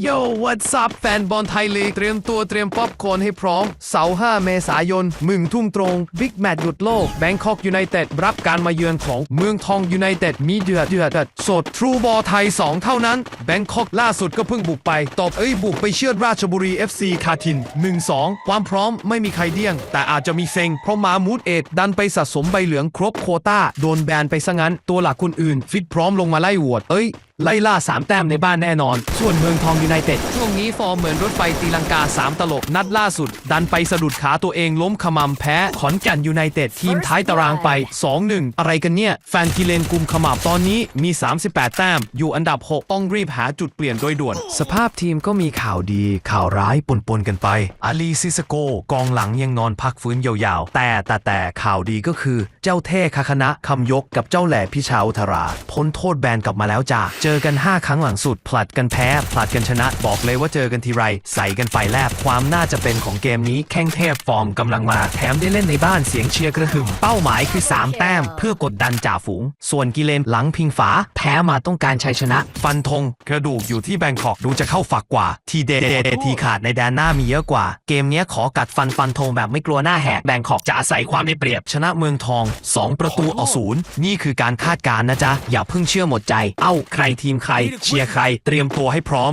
โย่ what's up แฟนบอลไทยลีก เตรียมตัวเตรียมป๊อปคอร์นให้พร้อม เสาร์ 5 เมษายนมึงทุ่มตรง บิ๊กแมตช์หยุดโลกแบงคอกยูไนเต็ดรับการมาเยือนของเมืองทองยูไนเต็ดมีเดือดเดือดสดทรูบอลไทย 2 เท่านั้น แบงคอกล่าสุดก็เพิ่งบุกไปตอบเอ้ยบุกไปเชือดราชบุรี FC คาทิน 1-2 ความพร้อมไม่มีใครเดี้ยง แต่อาจจะมีเซ็ง เพราะมามูดเอ็ดดันไปสะสมใบเหลืองครบโคต้าโดนแบนไปซะงั้น ตัวหลักคนอื่น ฟิตพร้อมลงมาไล่หวดเอ้ย ไล่ล่า 3 แต้มในบ้านแน่นอน ส่วนเมืองทองยูไนเต็ดช่วงนี้ฟอร์มเหมือนรถไฟตีลังกา 3 ตลบ นัดล่าสุด ดันไปสะดุดขาตัวเองล้มขมำแพ้ ขอนแก่นยูไนเต็ดทีมท้ายตารางไป 2-1 อะไรกันเนี่ย แฟนกิเลนกุมขมับตอนนี้มี 38 แต้ม อยู่อันดับ 6 ต้องรีบหาจุดเปลี่ยนโดยด่วน สภาพทีมก็มีข่าวดีข่าวร้ายปนๆกันไปอาลีซิสโกกองหลังยังนอนพักฟื้นยาวๆ แต่แต่แต่ข่าวดีก็คือ เจ้าเท่คาคณะคำยกกับเจ้าแหล่พิชาอุทราพ้นโทษแบนกลับมาแล้วจ้าเจอกัน 5 ครั้งหลังสุด ผลัดกันแพ้ ผลัดกันชนะ บอกเลยว่าเจอกันทีไรใส่กันไฟแลบ ความน่าจะเป็นของเกมนี้แข้งเทพฟอร์มกำลังมา แถมได้เล่นในบ้านเสียงเชียร์กระหึ่ม เป้าหมายคือ 3 แต้ม เพื่อกดดันจ่าฝูง ส่วนกิเลนหลังพิงฝา แพ้มาต้องการชัยชนะ ฟันธงกระดูกอยู่ที่แบงคอกดูจะเข้าฝักกว่า ทีเดเดทีขาดในแดนหน้ามีเยอะกว่า เกมเนี้ยขอกัดฟันฟันธงแบบไม่กลัวหน้าแหกแบงคอกจะอาศัยความได้เปรียบชนะเมืองทอง 2 ประตูต่อศูนย์นี่คือการคาดการณ์นะจ๊ะอย่าเพิ่งเชื่อหมดใจ เอ้าใครทีมใคร เชียร์ใคร เตรียมตัวให้พร้อม